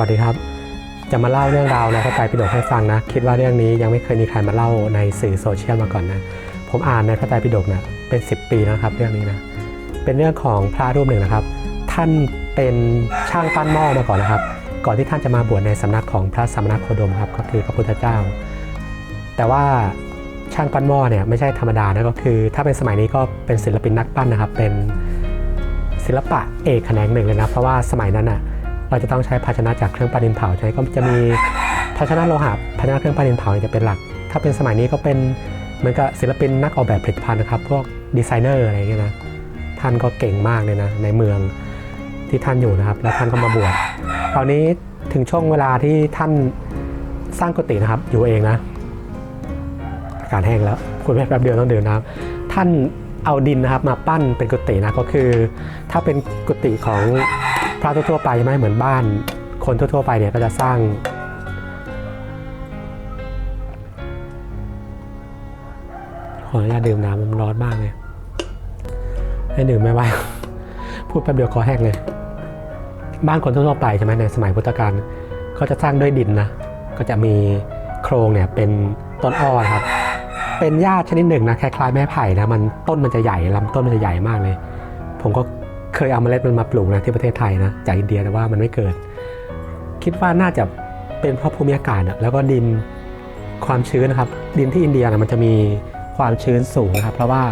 วัสดีครับ จะมาเล่าเรื่องราวในพระไตรปิฎกให้ฟังนะ คิดว่าเรื่องนี้ยังไม่เคยมีใครมาเล่าในสื่อโซเชียลมาก่อนนะ ผมอ่านในพระไตรปิฎกนะเป็น 10 ปีแล้วนะครับเรื่องนี้นะ เป็นเรื่องของพระรูปหนึ่งนะครับ ท่านเป็นช่างปั้นหม้อมาก่อนนะครับ ก่อนที่ท่านจะมาบวชในสำนักของพระสมณโคดมครับ ก็คือพระพุทธเจ้า แต่ว่าช่างปั้นหม้อเนี่ยไม่ใช่ธรรมดานะก็คือ ถ้าเป็นสมัยนี้ก็เป็นศิลปินนักปั้นนะครับ เป็นศิลปะเอกแขนงหนึ่งเลยนะ เพราะว่าสมัยนั้นอะ เราจะต้องใช้ภาชนะจากเครื่องปั้นดินเผาใช่ไหมก็จะมีภาชนะโลหะภาชนะเครื่องปั้นดินเผานี่จะเป็นหลัก ถ้าเป็นสมัยนี้ก็เป็นเหมือนกับศิลปินนักออกแบบผลิตภัณฑ์นะครับพวกดีไซเนอร์อะไรอย่างเงี้ยนะท่านก็เก่งมากเลยนะในเมืองที่ท่านอยู่นะครับ แล้วท่านก็มาบวชคราวนี้ถึงช่วงเวลาที่ท่านสร้างกุฏินะครับ อยู่เองนะอากาศแห้งแล้วคุณแม่แป๊บเดียวต้องเดินน้ำท่านเอาดินนะครับมาปั้นเป็นกุฏินะก็คือ ถ้าเป็นกุฏิของ พระทั่วๆไปใช่ไหมเหมือนบ้าน คนทั่วๆไปเนี่ยก็จะสร้าง ขออนุญาตดื่มน้ำมันร้อนมากเลย ให้ดื่มไม่ไหวพูดแป๊บเดียวคอแห้งเลย บ้านคนทั่วๆไปใช่ไหมในสมัยพุทธกาลก็จะสร้างด้วยดินนะ ก็จะมีโครงเนี่ยเป็นต้นอ้อครับ เป็นหญ้าชนิดหนึ่งนะคล้ายๆแม่ไผ่นะมันต้นมันจะใหญ่ลำต้นมันจะใหญ่มากเลย ผมก็ เคยเอาเมล็ดมันมาปลูกนะที่ประเทศไทยนะจากอินเดียแต่ว่ามันไม่เกิด คิดว่าน่าจะเป็นเพราะภูมิอากาศอะแล้วก็ดินความชื้นนะครับ ดินที่อินเดียนะมันจะมีความชื้นสูงนะครับ เพราะว่า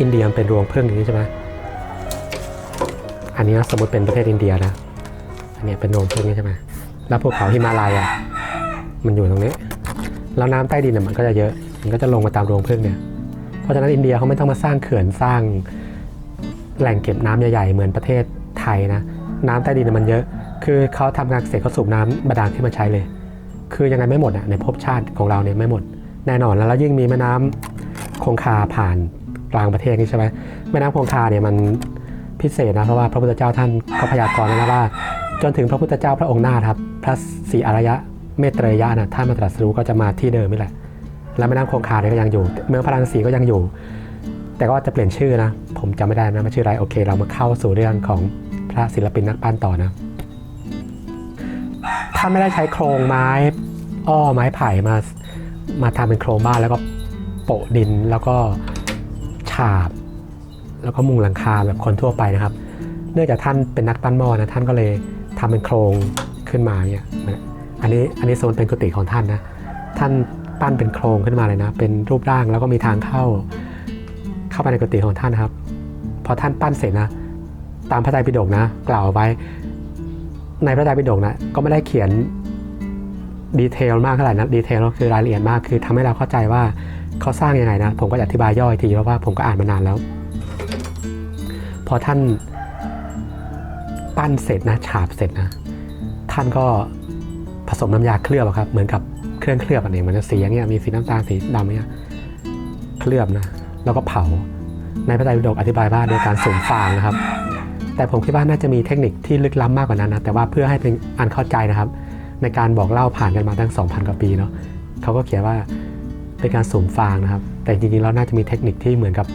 อินเดียเป็นรวงพึ่งอย่างนี้ใช่ไหมอันนี้นะสมมติเป็นประเทศอินเดียนะอันนี้เป็นรวงพึ่งนี่ใช่ไหมแล้วภูเขาหิมาลัยอะมันอยู่ตรงนี้แล้วน้ำใต้ดินน่ะมันก็จะเยอะ มันก็จะลงมาตามรวงพึ่งเนี่ย เพราะฉะนั้นอินเดียเขาไม่ต้องมาสร้างเขื่อนสร้าง แหล่งเก็บน้ำใหญ่ๆ เหมือนประเทศไทยนะ น้ำใต้ดินมันเยอะ คือเขาทำการเกษตรเขาสูบน้ำบาดาลขึ้นมาใช้เลย คือยังไงไม่หมดอะในภพชาติของเราเนี่ยไม่หมด แน่นอนแล้วแล้วยิ่งมีแม่น้ำคงคาผ่านกลางประเทศนี่ใช่ไหมแม่น้ำคงคาเนี่ยมันพิเศษนะเพราะว่าพระพุทธเจ้าท่านก็พยากรณ์แล้วว่า จนถึงพระพุทธเจ้าพระองค์หน้าครับ พระศรีอรยะเมตเตรยะนะท่านมาตรัสรู้ก็จะมาที่เดิมนี่แหละแล้วแม่น้ำคงคาเนี่ยก็ยังอยู่ เมืองพระนครศรีก็ยังอยู่ แต่ก็จะเปลี่ยนชื่อนะ ผมจำไม่ได้นะว่าชื่ออะไรโอเค เรามาเข้าสู่เรื่องของพระศิลปินนักปั้นต่อนะ ถ้าไม่ได้ใช้โครงไม้ อ้อไม้ไผ่มามาทำเป็นโครงบ้านแล้วก็โปะดินแล้วก็ฉาบ แล้วก็มุงหลังคาแบบคนทั่วไปนะครับ เนื่องจากท่านเป็นนักปั้นหม้อนะท่านก็เลยทำเป็นโครงขึ้นมาเนี่ยอันนี้อันนี้โซนเป็นกุฏิของท่านนะท่านปั้นเป็นโครงขึ้นมาเลยนะ เป็นรูปร่างแล้วก็มีทางเข้าาไปในกุฏิของท่านครับ พอท่านปั้นเสร็จนะ ตามพระไตรปิฎกนะ กล่าวไว้ ในพระไตรปิฎกนะก็ไม่ได้เขียนดีเทลมากเท่าไหร่นะดีเทลก็คือรายละเอียดมากคือทำให้เราเข้าใจว่าเขาสร้างยังไงนะ ผมก็จะอธิบายย่อยทีเพราะว่าผมก็อ่านมานานแล้ว พอท่านปั้นเสร็จนะฉาบเสร็จนะ ท่านก็ผสมน้ำยาเคลือบครับ เหมือนกับเครื่องเคลือบอันนี้มันจะสีอย่างเงี้ยมีสีน้ำตาลสีดำเนี่ยเคลือบนะ แล้วก็เผา ในพระไตรปิฎกอธิบายว่าโดยการสุมฟางนะครับ แต่ผมคิดว่าน่าจะมีเทคนิคที่ลึกล้ำมากกว่านั้นนะ แต่ว่าเพื่อให้เป็นอันเข้าใจนะครับ ในการบอกเล่าผ่านกันมาตั้ง 2,000 กว่าปีเนาะเขาก็เขียนว่าเป็นการสุมฟางนะครับ แต่จริงๆแล้วน่าจะมีเทคนิคที่เหมือนกับ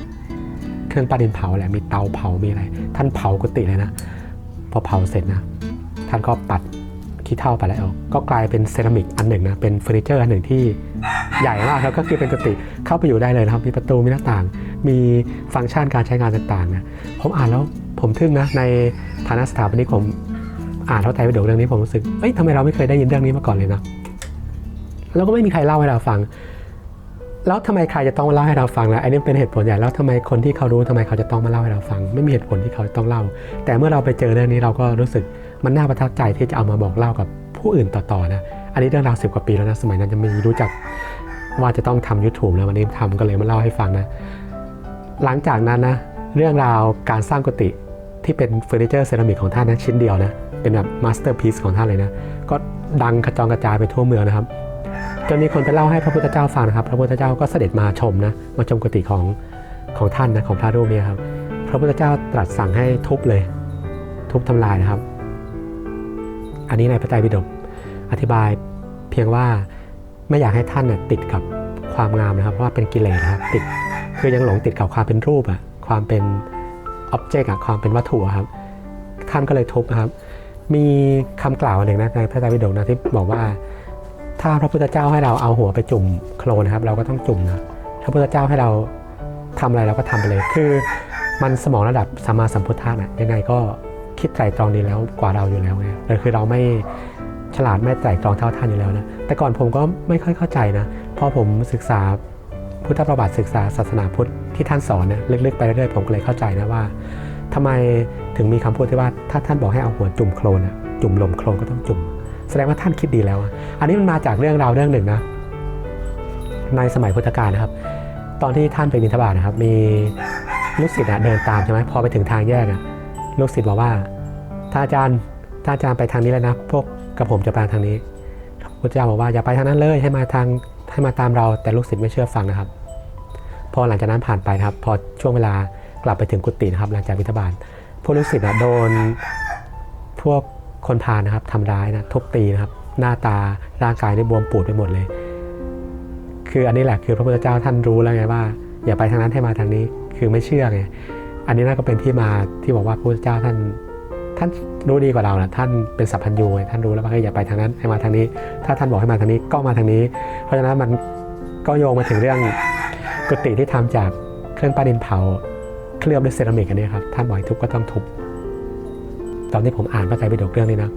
เครื่องปั้นดินเผาแหละ มีเตาเผา มีอะไร ท่านเผากุฏิเลยนะ พอเผาเสร็จนะ ท่านก็ปัดขี้เถ้าไปแล้วก็กลายเป็นเซรามิกอันหนึ่งนะ เป็นเฟอร์นิเจอร์อันหนึ่งที่ ใหญ่มากแล้วก็คือเป็นกุฏิเข้าไปอยู่ได้เลยนะครับ มีประตูมีหน้าต่าง มีฟังก์ชันการใช้งานต่างๆนะผมอ่านแล้วผมทึ่งนะในฐานะสถาปนิกผมอ่านเท่าไทยไปดูเรื่องนี้ผมรู้สึกเอ้ยทำไมเราไม่เคยได้ยินเรื่องนี้มาก่อนเลยนะแล้วก็ไม่มีใครเล่าให้เราฟัง แล้วทำไมใครจะต้องมาเล่าให้เราฟังล่ะอันนี้เป็นเหตุผลใหญ่แล้วทำไมคนที่เขารู้ทำไมเขาจะต้องมาเล่าให้เราฟัง ไม่มีเหตุผลที่เขาจะต้องเล่า แต่เมื่อเราไปเจอเรื่องนี้เราก็รู้สึกมันน่าประทับใจที่จะเอามาบอกเล่ากับผู้อื่นต่อๆนะ อันนี้เรื่องราวสิบกว่าปีแล้วนะ สมัยนั้นจะไม่รู้จัก ว่าจะต้องทำ YouTube แล้ววันนี้ทำก็เลยมาเล่าให้ฟังนะ หลังจากนั้นนะเรื่องราวการสร้างกุฏิที่เป็นเฟอร์นิเจอร์เซรามิกของท่านนะชิ้นเดียวนะ เป็นแบบมาสเตอร์พีซของท่านเลยนะ ก็ดังกระจองกระจายไปทั่วเมืองนะครับจนมีคนไปเล่าให้พระพุทธเจ้าฟังนะครับ พระพุทธเจ้าก็เสด็จมาชมนะมาชมกุฏิของของท่านนะของพระรูปนี้ครับ พระพุทธเจ้าตรัสสั่งให้ทุบเลย ทุบทำลายนะครับ อันนี้ในพระไตรปิฎกอธิบายเพียงว่า ไม่อยากให้ท่านน่ะติดกับความงามนะครับ เพราะว่าเป็นกิเลสนะครับติดคือยังหลงติดกับความเป็นรูปอะความเป็นอ็อบเจกต์อะความเป็นวัตถุครับท่านก็เลยทุบนะครับ มีคำกล่าวอันหนึ่งนะในพระไตรปิฎกนะที่บอกว่า ถ้าพระพุทธเจ้าให้เราเอาหัวไปจุ่มโคลนนะครับ เราก็ต้องจุ่มนะพระพุทธเจ้าให้เราทำอะไรเราก็ทำไปเลย คือมันสมองระดับสัมมาสัมพุทธะนะยังไงก็คิดไตรตรองดีแล้วกว่าเราอยู่แล้วไงแต่คือเราไม่ฉลาดไม่ไตรตรองเท่าท่านอยู่แล้วนะ แต่ก่อนผมก็ไม่ค่อยเข้าใจนะพอผมศึกษาพุทธประวัติศึกษาศาสนาพุทธที่ท่านสอนเนี่ยลึกๆไปเรื่อยๆผมก็เลยเข้าใจนะว่าทำไมถึงมีคำพูดที่ว่าถ้าท่านบอกให้เอาหัวจุ่มโคลนอะจุ่มลมโคลนก็ต้องจุ่ม แสดงว่าท่านคิดดีแล้ว อันนี้มันมาจากเรื่องราวเรื่องหนึ่งนะในสมัยพุทธกาลนะครับ ตอนที่ท่านไปบิณฑบาตนะครับ มีลูกศิษย์เดินตามใช่ไหมพอไปถึงทางแยกอะลูกศิษย์บอกว่าถ้าอาจารย์ถ้าอาจารย์ไปทางนี้แล้วนะพวกกับผมจะไปทางนี้ พระเจ้าบอกว่าอย่าไปทางนั้นเลยให้มาทางให้มาตามเราแต่ลูกศิษย์ไม่เชื่อฟังนะครับ พอหลังจากนั้นผ่านไปครับ พอช่วงเวลากลับไปถึงกุฏินะครับ หลังจากบิณฑบาตพวกลูกศิษย์อะโดนพวกคนพานะครับทำร้ายนะทุบตีนะครับ หน้าตาร่างกายนี่บวมปูดไปหมดเลย คืออันนี้แหละคือพระพุทธเจ้าท่านรู้แล้วไงว่า อย่าไปทางนั้นให้มาทางนี้คือไม่เชื่อไงอันนี้น่าก็เป็นที่มาที่บอกว่าพระพุทธเจ้าท่าน ท่านรู้ดีกว่าเรานะท่านเป็นสัพพัญญูไงท่านรู้แล้วว่าเฮ้ยอย่าไปทางนั้นให้มาทางนี้ ถ้าท่านบอกให้มาทางนี้ก็มาทางนี้ เพราะฉะนั้นมันก็โยงมาถึงเรื่องกุฏิที่ทำจากเครื่องปั้นดินเผาเคลือบด้วยเซรามิกอันนี้ครับท่านบอกทุบก็ต้องทุบตอนที่ผมอ่านพระไตรปิฎกเรื่องนี้นะ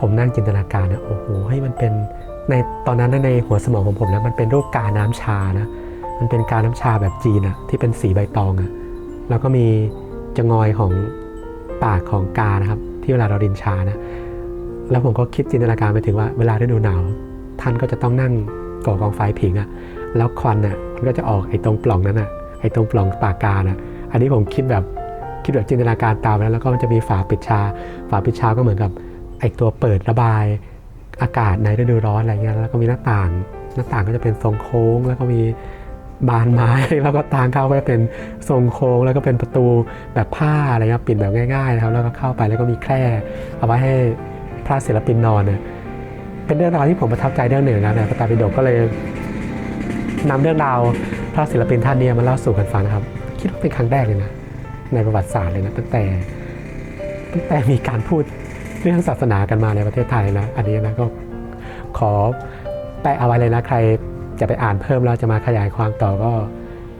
ผมนั่งจินตนาการนะโอ้โหให้มันเป็นในตอนนั้นนในหัวสมองของผมนะมันเป็นรูปกาน้ำชานะมันเป็นกาน้ำชาแบบจีนอะที่เป็นสีใบตองอะแล้วก็มีจงอยของ ปากของกานะครับ ที่เวลาเราดินชานะแล้วผมก็คิดจินตนาการไปถึงว่าเวลาฤดูหนาว ท่านก็จะต้องนั่งก่อกองไฟผิงอะแล้วควันอะมันก็จะออกไอ้ตรงปล่องนั้นอะไอ้ตรงปล่องปากกานะอันนี้ผมคิดแบบคิดแบบจินตนาการตามแล้วแล้วก็มันจะมีฝาปิดชา ฝาปิดชาก็เหมือนกับไอ้ตัวเปิดระบายอากาศในฤดูร้อนอะไรเงี้ยแล้วก็มีหน้าต่าง หน้าต่างก็จะเป็นทรงโค้ง แล้วก็มี บานไม้แล้วก็ทางเข้าก็จะเป็นทรงโค้งแล้วก็เป็นประตูแบบผ้าอะไรเงี้ยปิดแบบง่ายๆนะครับแล้วก็เข้าไปแล้วก็มีแคร่เอาไว้ให้พระศิลปินนอนเนี่ยเป็นเรื่องราวที่ผมประทับใจเรื่องหนึ่งนะในพระไตรปิฎกก็เลยนำเรื่องราวพระศิลปินท่านเนี้มาเล่าสู่กันฟังนะครับ คิดว่าเป็นครั้งแรกเลยนะในประวัติศาสตร์เลยนะตั้งแต่ตั้งแต่มีการพูดเรื่องศาสนากันมาในประเทศไทยนะ อันนี้นะก็ขอแปะเอาไว้เลยนะใคร จะไปอ่านเพิ่มแล้วจะมาขยายความต่อก็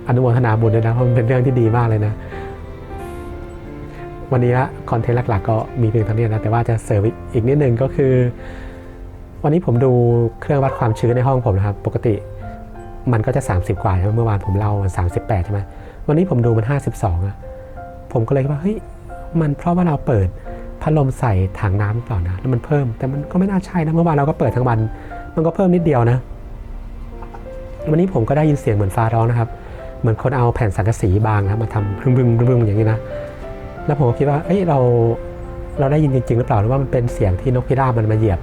อนุโมทนาบุญด้วยนะเพราะมันเป็นเรื่องที่ดีมากเลยนะ วันนี้ละคอนเทนต์หลักๆ ก็มีเพียงเท่านี้นะแต่ว่าจะเสริมอีกนิดนึงก็คือ วันนี้ผมดูเครื่องวัดความชื้นในห้องผมนะครับ ปกติมันก็จะ 30 กว่าใช่ไหมเมื่อวานผมเล่ามัน38 ใช่ไหมวันนี้ผมดูมัน 52อะผมก็เลยว่าเฮ้ยมันเพราะว่าเราเปิดพัดลมใส่ถังน้ำหรือเปล่านะแล้วมันเพิ่ม แต่มันก็ไม่น่าใช่นะเมื่อวานเราก็เปิดทั้งวัน มันก็เพิ่มนิดเดียวนะ วันนี้ผมก็ได้ยินเสียงเหมือนฟ้าร้องนะครับ เหมือนคนเอาแผ่นสังกะสีบางนะครับมาทำบึ้งบึ้งบึ้งอย่างนี้นะ แล้วผมก็คิดว่าเอ้ยเราเราได้ยินจริงๆหรือเปล่าหรือว่ามันเป็นเสียงที่นกพิราบมันมาเหยียบ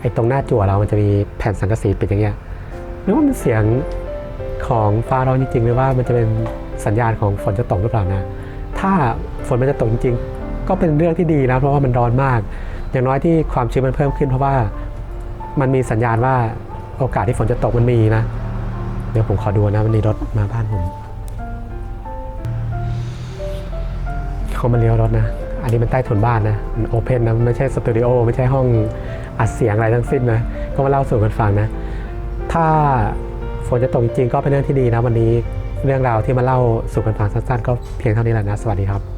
ไอ้ตรงหน้าจั่วเรามันจะมีแผ่นสังกะสีปิดอย่างเงี้ยหรือว่ามันเสียงของฟ้าร้องจริงๆหรือว่ามันจะเป็นสัญญาณของฝนจะตกหรือเปล่านะ ถ้าฝนมันจะตกจริงๆ ก็เป็นเรื่องที่ดีนะเพราะว่ามันร้อนมาก อย่างน้อยที่ความชื้นมันเพิ่มขึ้นเพราะว่ามันมีสัญญาณว่าโอกาสที่ฝนจะตกมันมีนะ เดี๋ยวผมขอดูนะวันนี้รถมาบ้านผมเขามาเลี้ยวรถนะ อันนี้มันใต้ถุนบ้านนะมันโอเพนนะไม่ใช่สตูดิโอไม่ใช่ห้องอัดเสียงอะไรทั้งสิ้นนะก็มาเล่าสู่กันฟังนะ ถ้าฝนจะตกจริงก็เป็นเรื่องที่ดีนะวันนี้เรื่องราวที่มาเล่าสู่กันฟังสั้นๆ ก็เพียงเท่านี้แหละนะ สวัสดีครับ